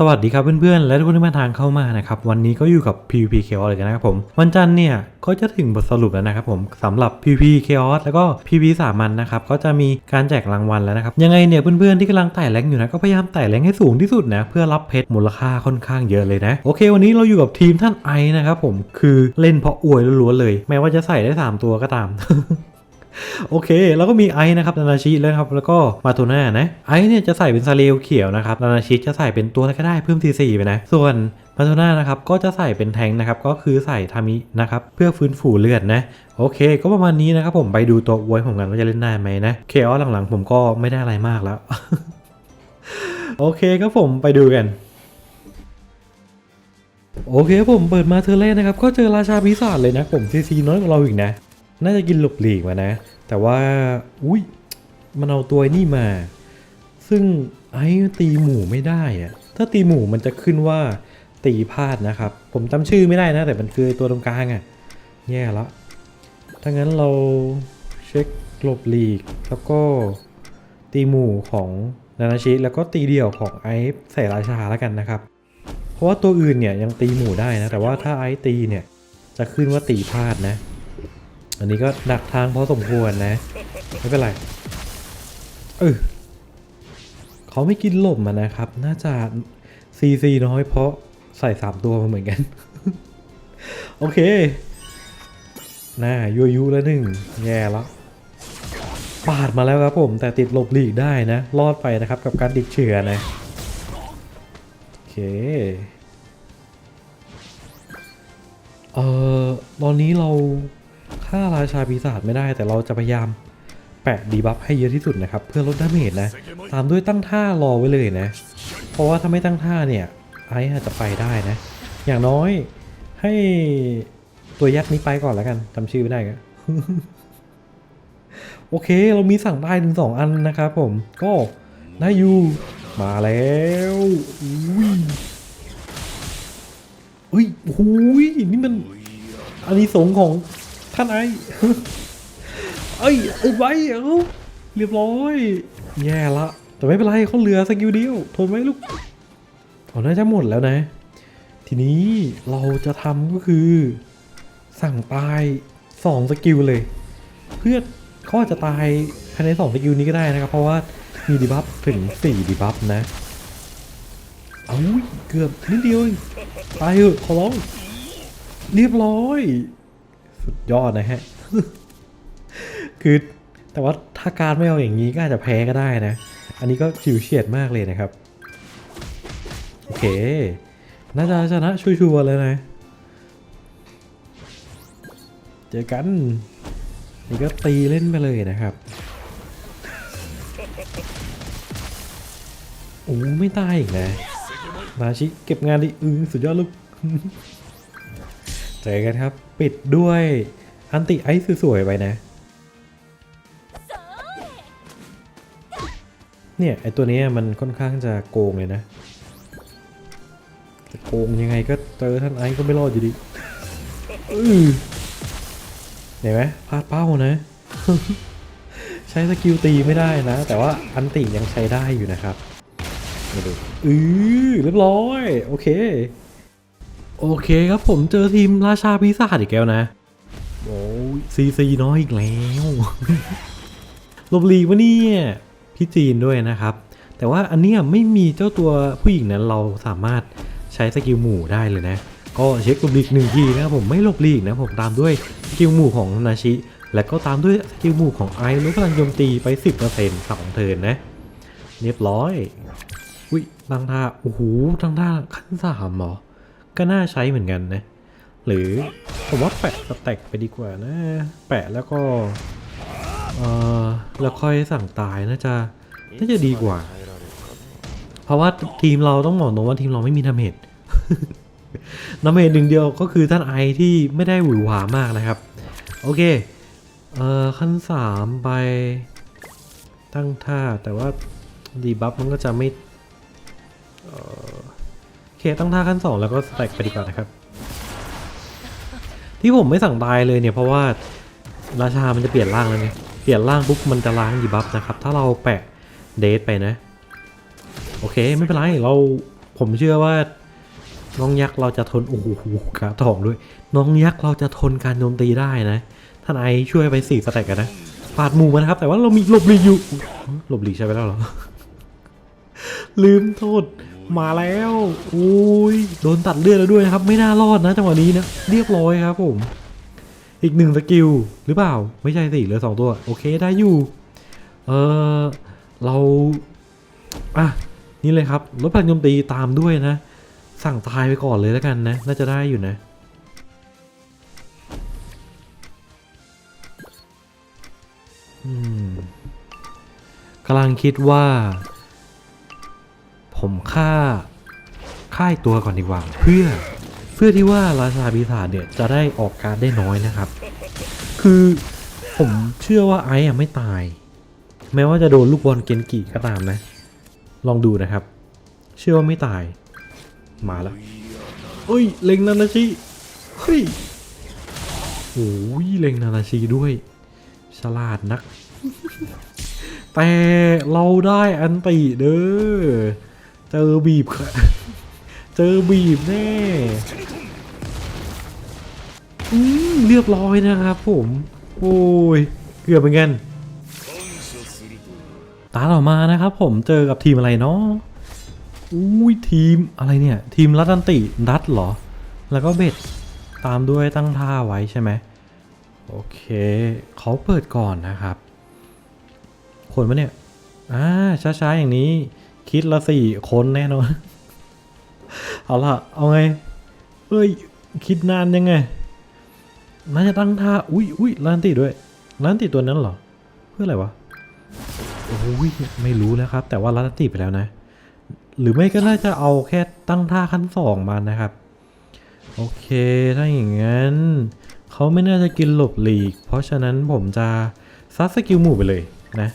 สวัสดีครับเพื่อนๆ และทุกคนที่มาทางเข้ามานะครับ วันนี้ก็อยู่กับ PVP Chaos เลยกันนะครับผม วันจันทร์เนี่ย ก็จะถึงบทสรุปแล้วนะครับผมสำหรับ PVP Chaos แล้วก็ PVP สามัญนะครับ ก็จะมีการแจกรางวัลแล้วนะครับ ยังไงเนี่ยเพื่อนๆ ที่กำลังไต่แรงอยู่นะ ก็พยายามไต่แรงให้สูงที่สุดนะ เพื่อรับเพชรมูลค่าค่อนข้างเยอะเลยนะ โอเค วันนี้เราอยู่กับทีมท่านไอนะครับผมคือเล่นเพราะอวยล้วนๆเลย แม้ว่าจะใส่ได้สามตัวก็ตาม โอเค แล้วก็มีไอซ์นะครับนานาชิแล้วครับ แล้วก็มาโทน่านะ ไอซ์เนี่ยจะใส่เป็นซาเรลเขียวนะครับนานาชิจะใส่เป็นตัวอะไรก็ได้เพิ่มทีสี่ไปนะ ส่วนมาโทน่านะครับ ก็จะใส่เป็นแทงนะครับ ก็คือใส่ทามินะครับ เพื่อฟื้นฟูเลือดนะ โอเค ก็ประมาณนี้นะครับผมไปดูตัวอวยผมกันว่าจะเล่นได้ไหมนะ เคออหลังๆ ผมก็ไม่ได้อะไรมากแล้ว โอเคครับผมไปดูกันโอเคผมเปิดมาเทอร์แรกนะครับ ก็เจอราชาพิศาจเลยนะผมซีซีน้อยกว่าเราอีกนะ น่าจะกินหลบหลีกมานะ แต่ว่าอุ้ยมันเอาตัวนี่มา ซึ่งไอ้ตีหมูไม่ได้อะถ้าตีหมูมันจะขึ้นว่าตีพลาดนะครับ ผมจำชื่อไม่ได้นะ แต่มันคือตัวตรงกลางอะแย่ละถ้างั้นเราเช็คหลบหลีก แล้วก็ตีหมู่ของนานาชิแล้วก็ตีเดี่ยวของไอซ์ใส่ราชาแล้วกันนะครับ เพราะว่าตัวอื่นเนี่ยยังตีหมู่ได้นะ แต่ว่าถ้าไอซ์ตีเนี่ยจะขึ้นว่าตีพลาดนะ อันนี้ก็ดักทางพอสมควรนะ ไม่เป็นไร เออเขาไม่กินหลบมานะครับ น่าจะซีซีน้อยเพราะใส่สามตัวมาเหมือนกัน โอเค น่ายุยุแล้วหนึ่งแย่แล้วปาดมาแล้วครับผม แต่ติดหลบหลีกได้นะ รอดไปนะครับกับการติดเชื้อนะ โอเคเอ่อตอนนี้เรา ฆ่าราชาปีศาจไม่ได้แต่เราจะพยายามแปะดีบัฟให้เยอะที่สุดนะครับ เพื่อลดดาเมจนะ ตามด้วยตั้งท่ารอไว้เลยนะ เพราะว่าถ้าไม่ตั้งท่าเนี่ยไอ้อาจจะไปได้นะ อย่างน้อยให้ตัวยักษ์นี้ไปก่อนแล้วกันจำชื่อไม่ได้ก็โอเค เรามีสั่งได้ถึงสองอันนะครับผม ก็ได้อยู่มาแล้วอุ้ยอุ้ยโอ้ยนี่มันอันนี้สงส์ของ ท่านไอ้เอ้ยอ้ไว้เอ้าเรียบร้อย แย่ละ แต่ไม่เป็นไรเขาเหลือสกิลเดียวทนไว้ลูกเขาน่าจะหมดแล้วนะ ทีนี้เราจะทำก็คือ สั่งตายสองสกิลเลย เพื่อเขาอาจจะตายภายในสองสกิลนี้ก็ได้นะครับ เพราะว่ามีดีบัฟถึงสี่ดีบัฟนะเอาอุ๊ยเกือบนิดเดียวตายเถอะขอร้องเรียบร้อย สุดยอดนะฮะ คือแต่ว่าถ้าการไม่เอาอย่างนี้ก็อาจจะแพ้ก็ได้นะ อันนี้ก็ฉิวเฉียดมากเลยนะครับ โอเค น่าจะชนะชัวร์เลยนะ เจอกัน นี่ก็ตีเล่นไปเลยนะครับโอ้ไม่ตายอีกนะมาชิเก็บงานดิอือสุดยอดลูก เจอกันครับ ปิดด้วยอันติไอซ์สวยๆไปนะ เนี่ย ไอตัวนี้มันค่อนข้างจะโกงเลยนะจะโกงยังไงก็เจอท่านไอซ์ก็ไม่รอดอยู่ดีเห็นไหมพลาดเป้านะ ใช้สกิลตีไม่ได้นะ แต่ว่าอันติยังใช้ได้อยู่นะครับมาดูอือเรียบร้อย โอเค โอเคครับผมเจอทีมราชาปีศาจอีกแล้วนะ โอ้ยซีซีน้อยอีกแล้วลบลีวะเนี่ยพี่จีนด้วยนะครับ แต่ว่าอันเนี้ยไม่มีเจ้าตัวผู้หญิงนั้นเราสามารถใช้สกิลหมู่ได้เลยนะ ก็เช็คลบลีกหนึ่งทีนะครับผมไม่ลบลีกนะผมตามด้วยสกิลหมู่ของนาชิ และก็ตามด้วยสกิลหมู่ของไอซ์ลดพลังโจมตีไป 10%สองเทินนะ เรียบร้อย อุ้ยตั้งท่าโอ้โหตั้งท่าขั้นสามเหรอ ก็น่าใช้เหมือนกันนะ หรือผมว่าแปะสแต็กไปดีกว่านะ แปะแล้วก็เออแล้วค่อยสั่งตายน่าจะน่าจะดีกว่า เพราะว่าทีมเราต้องบอกตรงว่าทีมเราไม่มีดาเมจดาเมจหนึ่งเดียวก็คือท่านไอที่ไม่ได้หวือหวามากนะครับ โอเคเอ่อขั้นสามไปตั้งท่าแต่ว่าดีบัฟมันก็จะไม่เอ่อโอ เคตั้งท่าขั้นสองแล้วก็สแต็กไปดีกว่านะครับ ที่ผมไม่สั่งตายเลยเนี่ยเพราะว่าราชา มันจะเปลี่ยนร่างแล้วไงเปลี่ยนร่างปุ๊บมันจะล้างดีบัฟนะครับ ถ้าเราแปะเดทไปนะ โอเคไม่เป็นไรเราผมเชื่อว่าน้องยักษ์เราจะทนโอ้โหกระทองด้วย น้องยักษ์เราจะทนการโจมตีได้นะ ท่านไอช่วยไปสี่สแต็กกันนะปาดหมู่มานะครับ แต่ว่าเรามีหลบหลีกอยู่หลบหลีกใช่ไหมแล้วเหรอ ลืมโทษ มาแล้วโอ้ยโดนตัดเลือดแล้วด้วยนะครับ ไม่น่ารอดนะจังหวะนี้นะเรียบร้อยครับผม อีกหนึ่งสกิลหรือเปล่า ไม่ใช่สิเหลือสองตัว โอเคได้อยู่ เออเราอะนี่เลยครับลดพลังโจมตีตามด้วยนะ สั่งตายไปก่อนเลยแล้วกันนะ น่าจะได้อยู่นะอืมกำลังคิดว่า ผมฆ่าค่ายตัวก่อนดีกว่าเพื่อเพื่อที่ว่าราชาปีศาจเนี่ยจะได้ออกการได้น้อยนะครับ คือผมเชื่อว่าไอ้ไม่ตาย แม้ว่าจะโดนลูกบอลเกนกิก็ตามนะ ลองดูนะครับ เชื่อว่าไม่ตาย มาแล้วเอ้ยเล็งนานาชิเฮ้ยโอ้ยเล็งนานาชิด้วยฉลาดนัก แต่เราได้อันติเด้อ เจอบีบค่ะเจอบีบแน่เรียบร้อยนะครับผม โอ้ย เกือบเหมือนกัน ตาต่อมานะครับผมเจอกับทีมอะไรเนาะอุ้ยทีมอะไรเนี่ย ทีมรัตันติดัตเหรอ แล้วก็เบ็ดตามด้วยตั้งท่าไว้ใช่ไหมโอเคเขาเปิดก่อนนะครับ คนปะเนี่ยอ่าช้าๆอย่างนี้ คิดละสี่คนแน่นอน เอาล่ะ เอาไง เฮ้ย คิดนานยังไง น่าจะตั้งท่า อุ้ยอุ้ยร้านติด้วยร้านติตัวนั้นเหรอ เพื่ออะไรวะ โอ้ย ไม่รู้แล้วครับ แต่ว่ารัตติไปแล้วนะ หรือไม่ก็น่าจะเอาแค่ตั้งท่าขั้นสองมานะครับ โอเค ถ้าอย่างนั้นเขาไม่น่าจะกินหลบหลีก เพราะฉะนั้นผมจะซัดสกิลหมู่ไปเลยนะ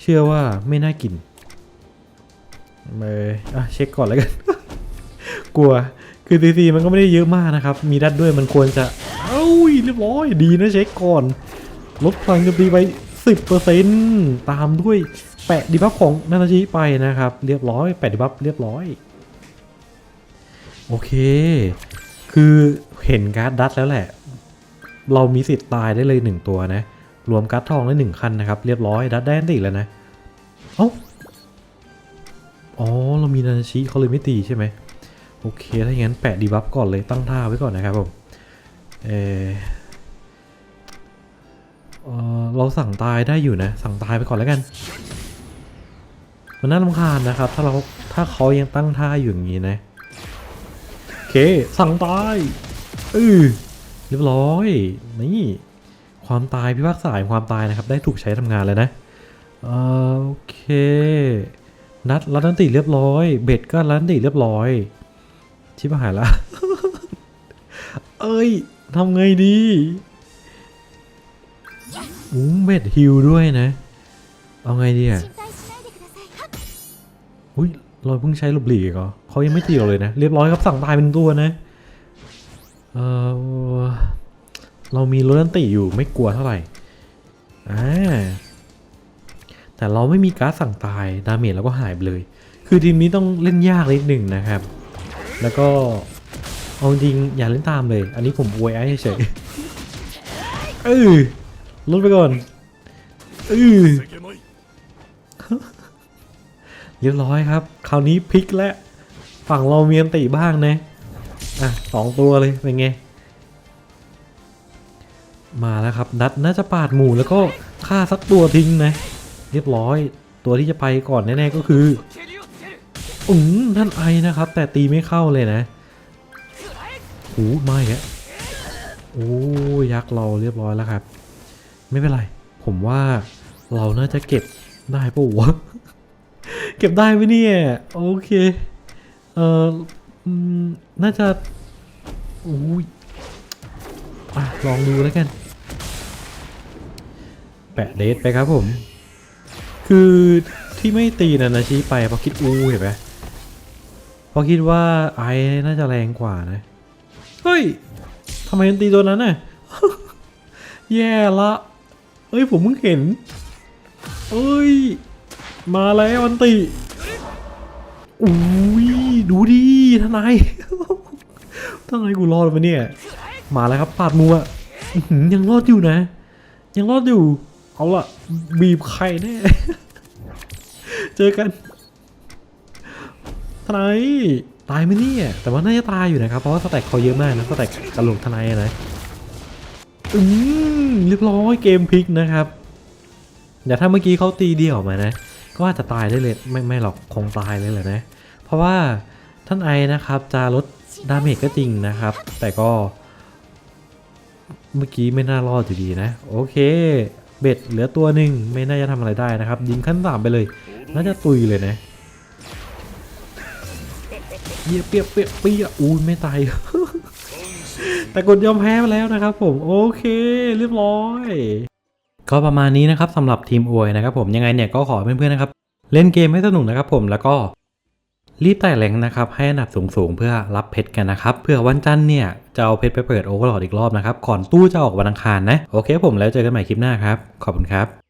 เชื่อว่าไม่น่ากิน เอออะเช็คก่อนแล้วกัน กลัว คือซีซีมันก็ไม่ได้เยอะมากนะครับ มีดัดด้วยมันควรจะ เอ้ยเรียบร้อย ดีนะเช็คก่อน ลดพลังจมตีไป10%ตามด้วยแปะดีบัฟของนานาชิไปนะครับ เรียบร้อยแปะดีบัฟเรียบร้อย โอเค คือเห็นการ์ดดัดแล้วแหละ เรามีสิทธิ์ตายได้เลยหนึ่งตัวนะ รวมการ์ดทองได้หนึ่งคันนะครับ เรียบร้อยดัดได้อันติแล้วนะ เอ้า อ๋อ เรามีนานชิเขาเลยไม่ตีใช่ไหมโอเค ถ้าอย่างนั้นแปะดีบัฟก่อนเลยตั้งท่าไว้ก่อนนะครับผมเออเออเราสั่งตายได้อยู่นะ สั่งตายไปก่อนแล้วกัน มันน่ารำคาญนะครับ ถ้าเราถ้าเขายังตั้งท่าอยู่อย่างนี้นะโอเค สั่งตายเออเรียบร้อย นี่ ความตายพิพากษาความตายนะครับ ได้ถูกใช้ทำงานเลยนะโอเค นัดรัตันตีเรียบร้อย เบ็ดก็รัตันตีเรียบร้อย ชิบหายละ เอ้ยทำไงดีอู้เบ็ดฮิวด้วยนะ เอาไงดีอะอุ้ยเราเพิ่งใช้ลบหลีกเหรอเขายังไม่ตีเราเลยนะ เรียบร้อยครับสั่งตายเป็นตัวนะ เออเรามีรันันตีอยู่ไม่กลัวเท่าไหร่อ่า แต่เราไม่มีการ์ดสั่งตายดาเมจเราก็หายไปเลย คือทีมนี้ต้องเล่นยากนิดหนึ่งนะครับ แล้วก็เอาจริงอย่าเล่นตามเลย อันนี้ผมอวยไอ้เฉยเออลดไปก่อนเออเรียบร้อยครับ คราวนี้พลิกแล้วฝั่งเราเมีอันติบ้างนะ อะสองตัวเลย เป็นไง มาแล้วครับ นัดน่าจะปาดหมู่แล้วก็ฆ่าสักตัวทิ้งนะ รียบร้อย ตัวที่จะไปก่อนแน่ๆก็คืออืมท่านไอนะครับ แต่ตีไม่เข้าเลยนะหูไม่แกโอ้ยักษ์เราเรียบร้อยแล้วครับ ไม่เป็นไร ผมว่าเราน่าจะเก็บได้ปะวะเก็บได้ไหมเนี่ย โอเค เอออืมน่าจะอุ้ยอลองดูแล้วกัน แปะเดทไปครับผม คือที่ไม่ตีนานาชิไปเพราะคิดอูเห็นไหมเพราะคิดว่าไอ้น่าจะแรงกว่านะ เฮ้ยทำไมมันตีตัวนั้นน่ะแย่ละเฮ้ยผมเพิ่งเห็นเอ้ย มาแล้วอันติอุ้ยดูดิทนายทนายกูรอดมาเนี่ย มาแล้วครับปาดมัวอื้อหือยังรอดอยู่นะ ยังรอดอยู่ เอาละบีบไข่แน่ เจอกันทนายตายไหมเนี่ยแต่ว่าน่าจะตายอยู่นะครับ เพราะว่าสแต็กเขาเยอะมากนะสแต็กกระโหลกทนายนะอืมเรียบร้อยเกมพลิกนะครับเดี๋ยวถ้าเมื่อกี้เขาตีเดี่ยวมานะ ก็อาจจะตายได้เลยไม่ไม่หรอกคงตายเลยแหละนะ เพราะว่าท่านไอนะครับจะลดดาเมจก็จริงนะครับ แต่ก็ เมื่อกี้ไม่น่ารอดอยู่ดีนะ โอเค เบ็ดเหลือตัวหนึ่งไม่น่าจะทำอะไรได้นะครับ ยิงขั้นสามไปเลย น่าจะตุยเลยนะเปียเปียเปียเปียอุ้ยไม่ตายแต่กดยอมแพ้ไปแล้วนะครับ ผมโอเค เรียบร้อย ก็ประมาณนี้นะครับสำหรับทีมอวยนะครับ ผมยังไงเนี่ยก็ขอเพื่อนๆนะครับ เล่นเกมให้สนุกนะครับ ผมแล้วก็ รีบไต่แรงนะครับให้อันดับสูงๆ เพื่อรับเพชรกันนะครับเพื่อวันจันทร์เนี่ยจะเอาเพชรไปเปิดโอเวอร์ลอดอีกรอบนะครับก่อนตู้จะออกวันอังคารนะโอเคผมแล้วเจอกันใหม่คลิปหน้าครับขอบคุณครับ